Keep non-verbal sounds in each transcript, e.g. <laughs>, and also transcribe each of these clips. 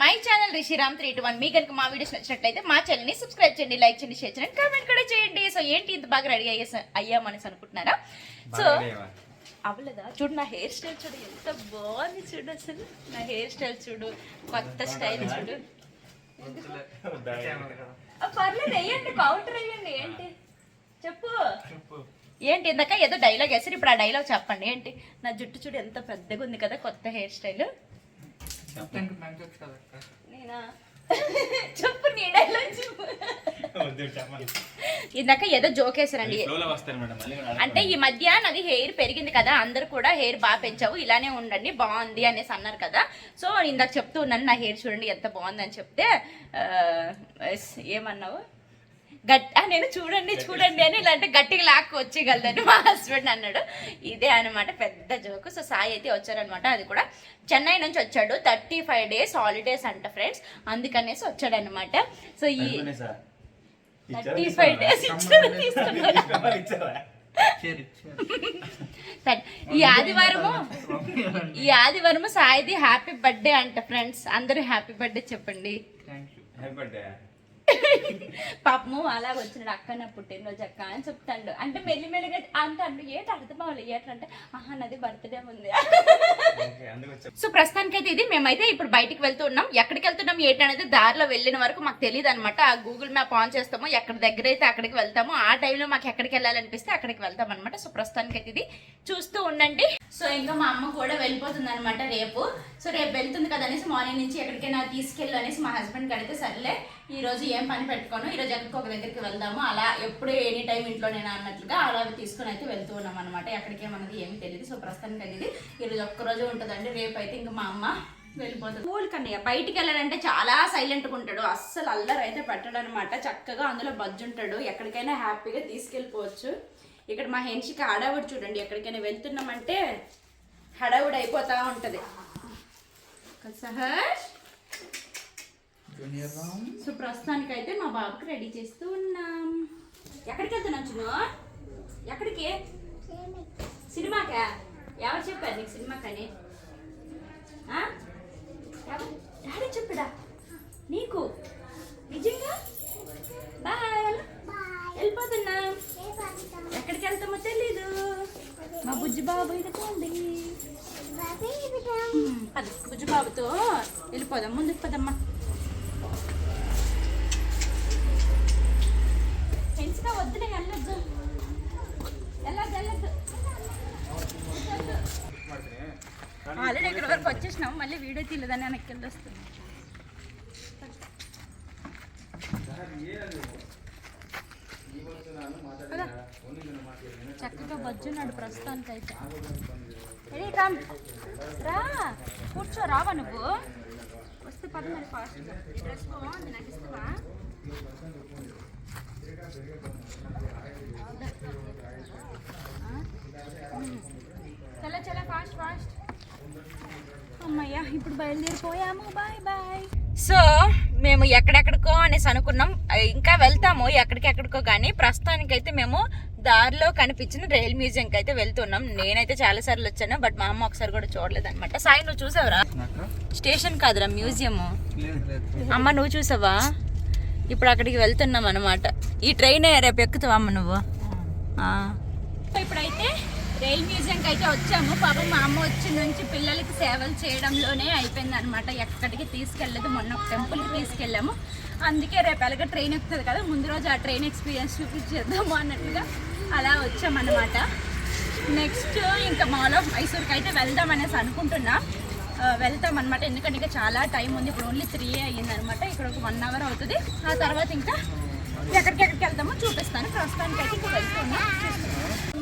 My channel Rishiram three two one. మీ కనుక మా videos నచ్చినట్లయితే మా ఛానల్ని సబ్స్క్రైబ్ చేయండి లైక్ చేయండి షేర్ చేయండి కామెంట్ కూడా చేయండి. సో ఏంటి ఇంత బాగా రెడీ అయ్యే అయ్యామనేసి అనుకుంటున్నారా? సో అవ్వలేదా? చూడు నా హెయిర్ స్టైల్ చూడు ఎంత బాగుంది చూడు అసలు. నా హెయిర్ స్టైల్ చూడు కొత్త స్టైల్ చూడు. పర్లేదు వేయండి కౌంటర్ వేయండి ఏంటి? చెప్పు. ఏంటి ఇందాక ఏదో డైలాగ్ వేసారు ఇప్పుడు ఆ డైలాగ్ చెప్పండి ఏంటి? నా జుట్టు చూడు ఎంత పెద్దగా ఉంది కదా కొత్త హెయిర్ స్టైల్ <laughs> చెప్పు నీ డైలాగ్ చెప్పు. ఇందాక ఏదో జోక్ వేసారండి అంటే ఈ మధ్య నాది హెయిర్ పెరిగింది కదా అందరు కూడా హెయిర్ బాగా పెంచావు ఇలానే ఉండండి బాగుంది అనేసి అన్నారు కదా. సో ఇందాక చెప్తూ ఉన్నాను నా హెయిర్ చూడండి ఎంత బాగుంది అని చెప్తే ఏమన్నావు? గట్ నేను చూడండి చూడండి అని ఇలాంటి గట్టిగా లాక్కు వచ్చేయగలదని మా హస్బెండ్ అన్నాడు. ఇదే అనమాట పెద్ద జోకు సో సాయి అయితే వచ్చారనమాట అది కూడా చెన్నై నుంచి వచ్చాడు. థర్టీ ఫైవ్ డేస్ హాలిడేస్ అంట ఫ్రెండ్స్ అందుకనేసి వచ్చాడు అనమాట సో ఈ థర్టీ ఫైవ్ డేస్ తీసుకున్నాడు ఈ ఆదివారము ఈ ఆదివారము సాయిది హ్యాపీ బర్త్డే అంట ఫ్రెండ్స్ అందరూ హ్యాపీ బర్త్డే చెప్పండి. పాపము అలా వచ్చినాడు అక్క నా పుట్టినరోజు అక్క అని చెప్తాడు. అంటే మెల్లి మెల్లిగా అంటాడు ఏంటి అర్థం అవ్వాలి ఏంటంటే ఆహా నాది బర్త్డే ఉంది. సో ప్రస్తుతానికైతే ఇది మేమైతే ఇప్పుడు బయటికి వెళ్తూ ఉన్నాం ఎక్కడికి వెళ్తున్నాం ఏంటి అనేది దారిలో వెళ్ళిన వరకు మాకు తెలియదు అనమాట ఆ గూగుల్ మ్యాప్ ఆన్ చేస్తాము ఎక్కడ దగ్గర అయితే అక్కడికి వెళ్తాము ఆ టైంలో మాకు ఎక్కడికి వెళ్ళాలనిపిస్తే అక్కడికి వెళ్తాం అనమాట సో ప్రస్తుతానికైతే ఇది. చూస్తూ ఉండండి. సో ఇంకా మా అమ్మ కూడా వెళ్ళిపోతుంది అనమాట రేపు. సో రేపు వెళ్తుంది కదా అనేసి మార్నింగ్ నుంచి ఎక్కడికైనా తీసుకెళ్ళు అనేసి మా హస్బెండ్ కడితే సర్లే ఈరోజు ఏం పని పెట్టుకోను ఈరోజు ఎక్కడికి ఒక దగ్గరికి వెళ్దాము అలా ఎప్పుడు ఎనీ టైం ఇంట్లోనేనా అన్నట్లుగా అలా తీసుకుని అయితే వెళ్తూ ఉన్నాం అనమాట ఎక్కడికేమన్నది ఏమి తెలియదు సో ప్రస్తుతానికి అనేది ఈ రోజు ఒక్క ఉంటుందండి. రేపు అయితే ఇంకా మా అమ్మ వెళ్ళిపోతుంది. స్కూల్ కన్నయ్య బయటికి వెళ్ళాలంటే చాలా సైలెంట్గా ఉంటాడు. అస్సలు అల్లరి అయితే పెట్టడు అనమాట చక్కగా అందులో బజ్జుంటాడు. ఎక్కడికైనా హ్యాపీగా తీసుకెళ్ళిపోవచ్చు. ఇక్కడ మా హెన్షికి హడావుడి చూడండి ఎక్కడికైనా వెళ్తున్నామంటే హడావుడి అయిపోతా ఉంటుంది. సహజ్ సో ప్రస్తుతానికి అయితే మా బాబుకి రెడీ చేస్తూ ఉన్నాం. ఎక్కడికి వెళ్తున్నాం చిన్న? ఎక్కడికి? సినిమాకా? ఎవరు చెప్పారు నీకు సినిమాకని? వెళ్ళిపోదాం ముందుకు పదమ్మా పెంచుగా వద్దులే వెళ్ళొద్దు. వెళ్ళొద్దు వెళ్ళొద్దు. ఆల్రెడీ ఇక్కడ వరకు వచ్చేసినాం మళ్ళీ వీడియో తీయలేదని వెనక్కి వెళ్ళి వస్తుంది పద. చక్కగా బజ్జున్నాడు ప్రస్తుతానికి అయితే రా కూర్చో రావా నువ్వు? పద మరి ఫాస్ట్ ఈ డ్రెస్ బాగుంది నాకు ఇస్తావా చల్ల చల్ల ఫాస్ట్ ఫాస్ట్. అమ్మయ్యా ఇప్పుడు బయలుదేరిపోయాము. Bye bye. సో మేము ఎక్కడెక్కడికో అనేసి అనుకున్నాం. ఇంకా వెళ్తాము ఎక్కడికెక్కడికో కానీ ప్రస్తుతానికైతే మేము దారిలో కనిపించిన రైల్ మ్యూజియంకి అయితే వెళ్తున్నాం. నేనైతే చాలా సార్లు వచ్చాను బట్ మా అమ్మ ఒకసారి కూడా చూడలేదు అనమాట సాయి నువ్వు చూసావురా? స్టేషన్ కాదురా మ్యూజియం అమ్మ నువ్వు చూసావా? ఇప్పుడు అక్కడికి వెళ్తున్నాం అనమాట ఈ ట్రైన్ రేపు ఎక్కుతావా అమ్మ నువ్వు. ఇప్పుడైతే రైల్ మ్యూజియంకి అయితే వచ్చాము. పాపం మా అమ్మ వచ్చిన నుంచి పిల్లలకి సేవలు చేయడంలోనే అయిపోయింది అనమాట ఎక్కడికి తీసుకెళ్ళలేదు మొన్న ఒక టెంపుల్కి తీసుకెళ్ళాము. అందుకే రేపు ఎలాగ ట్రైన్ ఎక్కుతుంది కదా ముందు రోజు ఆ ట్రైన్ ఎక్స్పీరియన్స్ చూపించేద్దాము అన్నట్టుగా అలా వచ్చామన్నమాట. నెక్స్ట్ ఇంకా మాలో మైసూర్కి అయితే వెళ్దాం అనేసి అనుకుంటున్నా. వెళ్తాం అనమాట ఎందుకంటే ఇంకా చాలా టైం ఉంది. ఇప్పుడు ఓన్లీ త్రీ అయ్యింది అనమాట ఇక్కడ ఒక వన్ అవర్ అవుతుంది. ఆ తర్వాత ఇంకా ఎక్కడికెక్కడికి వెళ్తామో చూపిస్తాను. ప్రస్తుతానికి అయితే ఇంకా వెళ్తున్నాం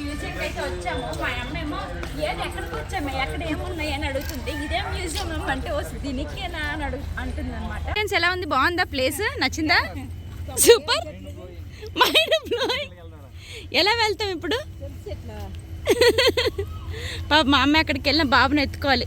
మ్యూజియంకి అయితే వచ్చాము. మా అమ్మేమో ఏది ఎక్కడికి వచ్చాము ఎక్కడ ఏమున్నాయి అని అడుగుతుంది. ఇదే మ్యూజియం అంటే వస్తుంది. దీనికేనా అని అడుగు అంటుంది అనమాట ఎలా ఉంది? బాగుందా ప్లేస్ నచ్చిందా? సూపర్ మైండ్ బ్లోయింగ్ ఎలా వెళ్తాం ఇప్పుడు? <laughs> పాప మా అమ్మ ఎక్కడికి వెళ్ళిన బాబుని ఎత్తుకోవాలి.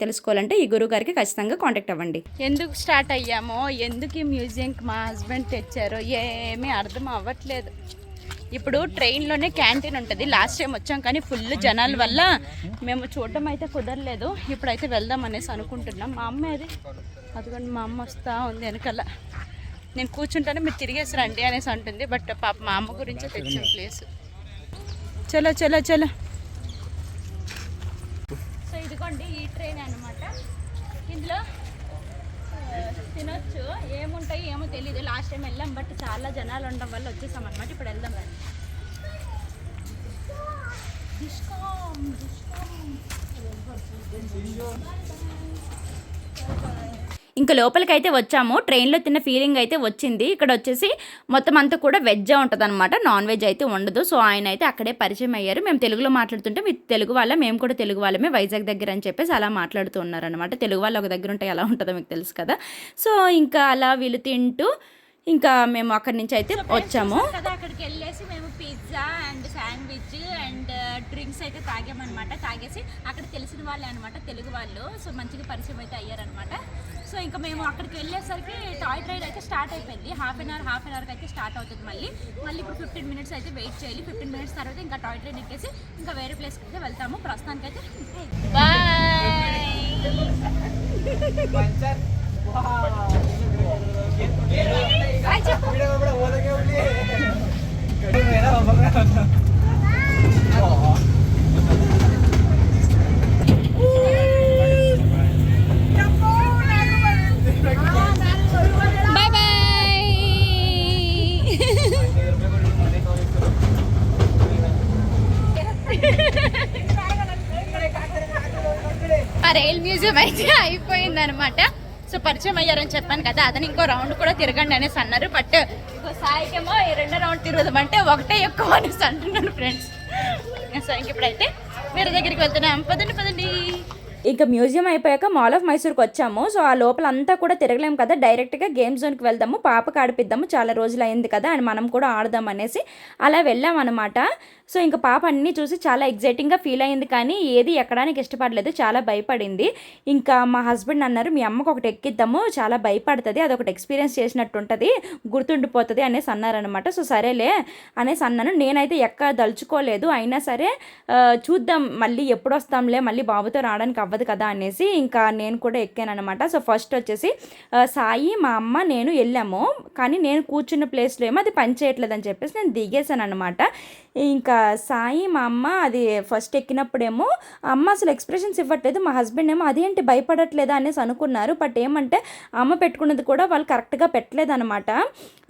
తెలుసుకోవాలంటే ఈ గురువు గారికి ఖచ్చితంగా కాంటాక్ట్ అవ్వండి. ఎందుకు స్టార్ట్ అయ్యామో? ఎందుకు ఈ మ్యూజియంకి మా హస్బెండ్ తెచ్చారో ఏమీ అర్థం అవ్వట్లేదు. ఇప్పుడు ట్రైన్లోనే క్యాంటీన్ ఉంటుంది. లాస్ట్ టైం వచ్చాం కానీ ఫుల్ జనాల వల్ల మేము చూడడం అయితే కుదరలేదు. ఇప్పుడైతే వెళ్దాం అనేసి అనుకుంటున్నాం. మా అమ్మ అది. అదిగోండి మా అమ్మ వస్తూ ఉంది వెనకాల. నేను కూర్చుంటాను మీరు తిరిగేసి రండి అనేసి అంటుంది. బట్ పాప మా అమ్మ గురించే తెచ్చిన ప్లేస్ చలో చలో చలో సో ఇదిగోండి ఈ ట్రైన్ అనమాట ఇందులో తినొచ్చు. ఏముంటాయి ఏమో తెలియదు లాస్ట్ టైం వెళ్ళాం బట్ చాలా జనాలు ఉండడం వల్ల వచ్చేసాం అనమాట ఇప్పుడు వెళ్దాం రండి డిస్కౌంట్, ఇంకా లోపలికైతే వచ్చాము. ట్రైన్లో తిన్న ఫీలింగ్ అయితే వచ్చింది. ఇక్కడ వచ్చేసి మొత్తం అంతా కూడా వెజ్ ఉంటుంది అనమాట నాన్ వెజ్ అయితే ఉండదు. సో ఆయన అయితే అక్కడే పరిచయం అయ్యారు. మేము తెలుగులో మాట్లాడుతుంటే మీ తెలుగు వాళ్ళ మేము కూడా తెలుగు వాళ్ళమే వైజాగ్ దగ్గర అని చెప్పేసి అలా మాట్లాడుతూ ఉన్నారనమాట తెలుగు వాళ్ళు ఒక దగ్గర ఉంటే ఎలా ఉంటుందో మీకు తెలుసు కదా. సో ఇంకా అలా వీళ్ళు తింటూ ఇంకా మేము అక్కడి నుంచి అయితే వచ్చాము. అక్కడికి వెళ్ళేసి మేము పిజ్జా అండ్ శాండ్విచ్ డ్రింక్స్ అయితే తాగామన్నమాట. తాగేసి అక్కడ తెలిసిన వాళ్ళే అనమాట తెలుగు వాళ్ళు. సో మంచిగా పరిచయం అయితే అయ్యారనమాట సో ఇంకా మేము అక్కడికి వెళ్ళేసరికి టాయ్ ట్రైన్ అయితే స్టార్ట్ అయిపోయింది. Half an hour half an అవర్కి అయితే స్టార్ట్ అవుతుంది మళ్ళీ. మళ్ళీ ఇప్పుడు ఫిఫ్టీన్ మినిట్స్ అయితే వెయిట్ చేయాలి. ఫిఫ్టీన్ మినిట్స్ తర్వాత ఇంకా టాయ్ ట్రైన్ ఎక్కేసి ఇంకా వేరే ప్లేస్కి అయితే వెళ్తాము. ప్రస్తుతానికి అయితే బాయ్ చెప్పు. <laughs> రైల్ మ్యూజియం అయితే అయిపోయింది అనమాట సో పరిచయం అయ్యారని చెప్పాను కదా అతను ఇంకో రౌండ్ కూడా తిరగండి అనేసి అన్నారు. బట్ ఇంకో సాయికేమో ఈ రెండో రౌండ్ తిరుగుదామంటే ఒకటే ఎక్కువ అనేసి అంటున్నాను ఫ్రెండ్స్ <laughs> సో ఇంక వేరే దగ్గరికి వెళ్తున్నాం. పదండి పదండి. ఇంకా మ్యూజియం అయిపోయాక మాల్ ఆఫ్ మైసూర్కి వచ్చాము. సో ఆ లోపల అంతా కూడా తిరగలేము కదా. డైరెక్ట్గా గేమ్ జోన్కి వెళ్దాము పాపకి ఆడిపిద్దాము చాలా రోజులు అయింది కదా. అని మనం కూడా ఆడదాం అనేసి అలా వెళ్ళాం అనమాట సో ఇంకా పాప అన్నీ చూసి చాలా ఎగ్జైటింగ్గా ఫీల్ అయింది కానీ ఏది ఎక్కడానికి ఇష్టపడలేదు చాలా భయపడింది. ఇంకా మా హస్బెండ్ అన్నారు మీ అమ్మకు ఒకటి ఎక్కిద్దాము చాలా భయపడుతుంది అదొకటి ఎక్స్పీరియన్స్ చేసినట్టు ఉంటుంది గుర్తుండిపోతుంది అనేసి అన్నారనమాట సో సరేలే అనేసి అన్నాను. నేనైతే ఎక్క దలుచుకోలేదు అయినా సరే చూద్దాం మళ్ళీ ఎప్పుడు వస్తాంలే మళ్ళీ బాబుతో రావడానికి అవ్వదు కదా అనేసి ఇంకా నేను కూడా ఎక్కాను అనమాట సో ఫస్ట్ వచ్చేసి సాయి మా అమ్మ నేను వెళ్ళాము. కానీ నేను కూర్చున్న ప్లేస్లో ఏమో అది పని చేయట్లేదు అని చెప్పేసి నేను దిగేసాను అనమాట ఇంకా సాయి మా అమ్మ అది ఫస్ట్ ఎక్కినప్పుడేమో అమ్మ అసలు ఎక్స్ప్రెషన్స్ ఇవ్వట్లేదు మా హస్బెండ్ ఏమో అదేంటి భయపడట్లేదా? అనేసి అనుకున్నారు. బట్ ఏమంటే అమ్మ పెట్టుకున్నది కూడా వాళ్ళు కరెక్ట్గా పెట్టలేదు అనమాట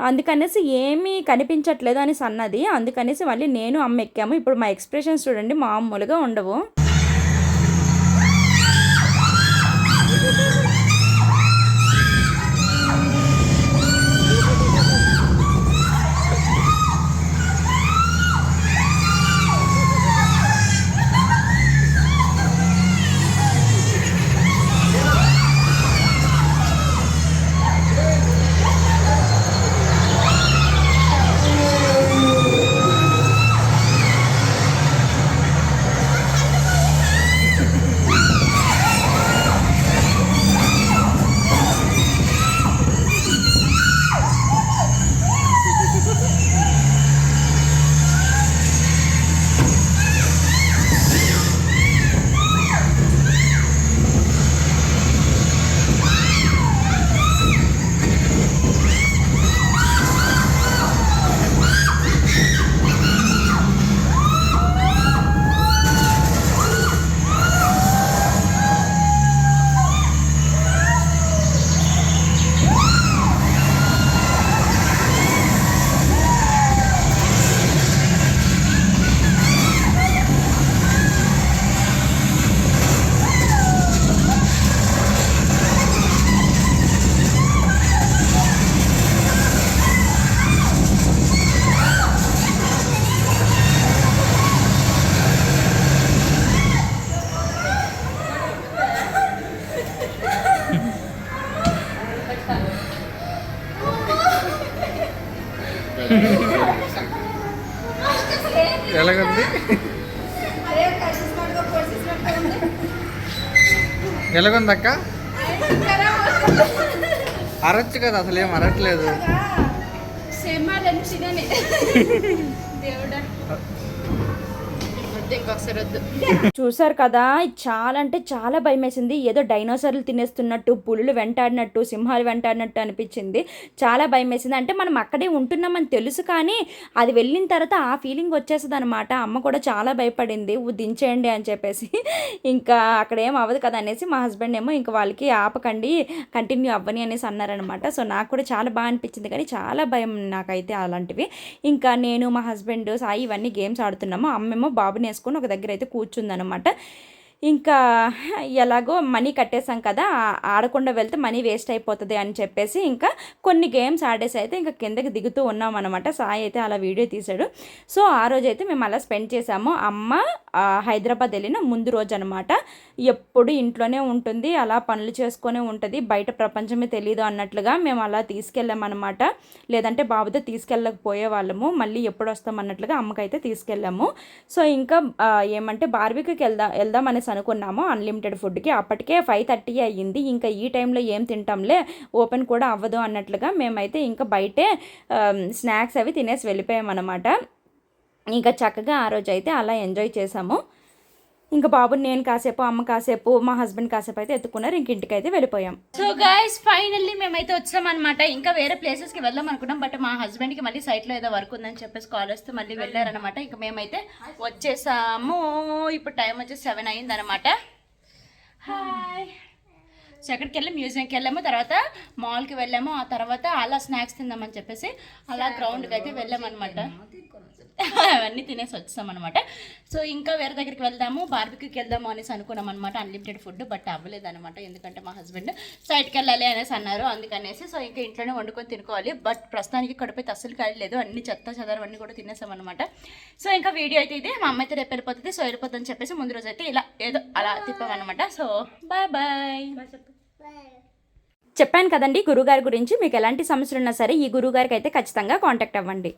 అందుకనేసి ఏమీ కనిపించట్లేదు అనేసి అన్నది. అందుకనేసి మళ్ళీ నేను అమ్మ ఎక్కాము. ఇప్పుడు మా ఎక్స్ప్రెషన్స్ చూడండి మామూలుగా ఉండవు. ఎలాగుందక్క? అరచ్చు కదా అసలు ఏం అరట్లేదు <laughs> వద్దు ఇంకొకసారి వద్దు. చూసారు కదా చాలా అంటే చాలా భయం వేసింది ఏదో డైనోసార్లు తినేస్తున్నట్టు పులులు వెంటాడినట్టు సింహాలు వెంటాడినట్టు అనిపించింది. చాలా భయం వేసింది అంటే మనం అక్కడే ఉంటున్నామని తెలుసు కానీ అది వెళ్ళిన తర్వాత ఆ ఫీలింగ్ వచ్చేస్తుంది అనమాట అమ్మ కూడా చాలా భయపడింది. దించేయండి అని చెప్పేసి. ఇంకా అక్కడ ఏం అవ్వదు కదా అనేసి మా హస్బెండ్ ఏమో ఇంకా వాళ్ళకి ఆపకండి కంటిన్యూ అవ్వని అనేసి అన్నారనమాట సో నాకు కూడా చాలా బాగా అనిపించింది కానీ చాలా భయం నాకైతే అలాంటివి. ఇంకా నేను మా హస్బెండ్ సాయి ఇవన్నీ గేమ్స్ ఆడుతున్నాము. అమ్మేమో బాబుని వేసుకొని ఒక దగ్గర అయితే కూర్చుందనమాట ఇంకా ఎలాగో మనీ కట్టేశాం కదా ఆడకుండా వెళ్తే మనీ వేస్ట్ అయిపోతుంది అని చెప్పేసి ఇంకా కొన్ని గేమ్స్ ఆడేసి అయితే ఇంకా కిందకి దిగుతూ ఉన్నాం అనమాట సాయి అయితే అలా వీడియో తీశాడు. సో ఆ రోజు అయితే మేము అలా స్పెండ్ చేసాము అమ్మ హైదరాబాద్ వెళ్ళిన ముందు రోజు అనమాట ఎప్పుడు ఇంట్లోనే ఉంటుంది అలా పనులు చేసుకొనే ఉంటుంది. బయట ప్రపంచమే తెలియదు అన్నట్లుగా మేము అలా తీసుకెళ్ళామన్నమాట లేదంటే బాబుతో తీసుకెళ్ళకపోయే వాళ్ళము. మళ్ళీ ఎప్పుడు వస్తాం అన్నట్లుగా అమ్మకైతే తీసుకెళ్ళాము. సో ఇంకా ఏమంటే బార్బీకి వెళ్దాం వెళ్దాం అనేసి అనుకున్నాము అన్లిమిటెడ్ ఫుడ్కి అప్పటికే ఫైవ్ థర్టీ అయ్యింది. ఇంకా ఈ టైంలో ఏం తింటాంలే? ఓపెన్ కూడా అవ్వదు అన్నట్లుగా మేమైతే ఇంకా బయటే స్నాక్స్ అవి తినేసి వెళ్ళిపోయామన్నమాట. ఇంకా చక్కగా ఆ రోజు అయితే అలా ఎంజాయ్ చేసాము. ఇంకా బాబుని నేను కాసేపు అమ్మ కాసేపు మా హస్బెండ్ కాసేపు అయితే ఎత్తుకున్నారు. ఇంక ఇంటికి అయితే వెళ్ళిపోయాం. సో గైస్ ఫైనల్లీ మేమైతే వచ్చామన్నమాట. ఇంకా వేరే ప్లేసెస్కి వెళ్దాం అనుకున్నాం. బట్ మా హస్బెండ్కి మళ్ళీ సైట్లో ఏదో వర్క్ ఉందని చెప్పేసి కాల్ వస్తే మళ్ళీ వెళ్ళారనమాట ఇంకా మేమైతే వచ్చేసాము. ఇప్పుడు టైం వచ్చేసి సెవెన్ అయిందనమాట హాయ్ సో ఎక్కడికి వెళ్ళి? మ్యూజియంకి వెళ్ళాము. తర్వాత మాల్కి వెళ్ళాము. ఆ తర్వాత అలా స్నాక్స్ తిందామని చెప్పేసి అలా గ్రౌండ్కి అయితే వెళ్ళామన్నమాట. అవన్నీ తినేసి వచ్చామన్నమాట సో ఇంకా వేరే దగ్గరికి వెళ్దాము బార్బిక్యూకి వెళ్దాము అనేసి అనుకున్నాం అనమాట అన్లిమిటెడ్ ఫుడ్ బట్ అవ్వలేదు అనమాట ఎందుకంటే మా హస్బెండ్ సైడ్కి వెళ్ళాలి అనేసి అన్నారు అందుకనేసి సో ఇంకా ఇంట్లోనే వండుకొని తినుకోవాలి. బట్ ప్రస్తుతానికి కడుపైతే అస్సలు కాయలేదు అన్ని చెత్త చెదారం అన్నీ కూడా తినేసాం అనమాట సో ఇంకా వీడియో అయితే ఇది మా అమ్మ అయితే రేపు వెళ్ళిపోతుంది సో వెళ్ళిపోతుందని చెప్పేసి ముందు రోజు అయితే ఇలా ఏదో అలా తిప్పామన్నమాట సో బాయ్ బాయ్ చెప్పాను కదండి గురుగారి గురించి మీకు ఎలాంటి సమస్యలు ఉన్నా సరే ఈ గురుగారికి అయితే ఖచ్చితంగా కాంటాక్ట్ అవ్వండి.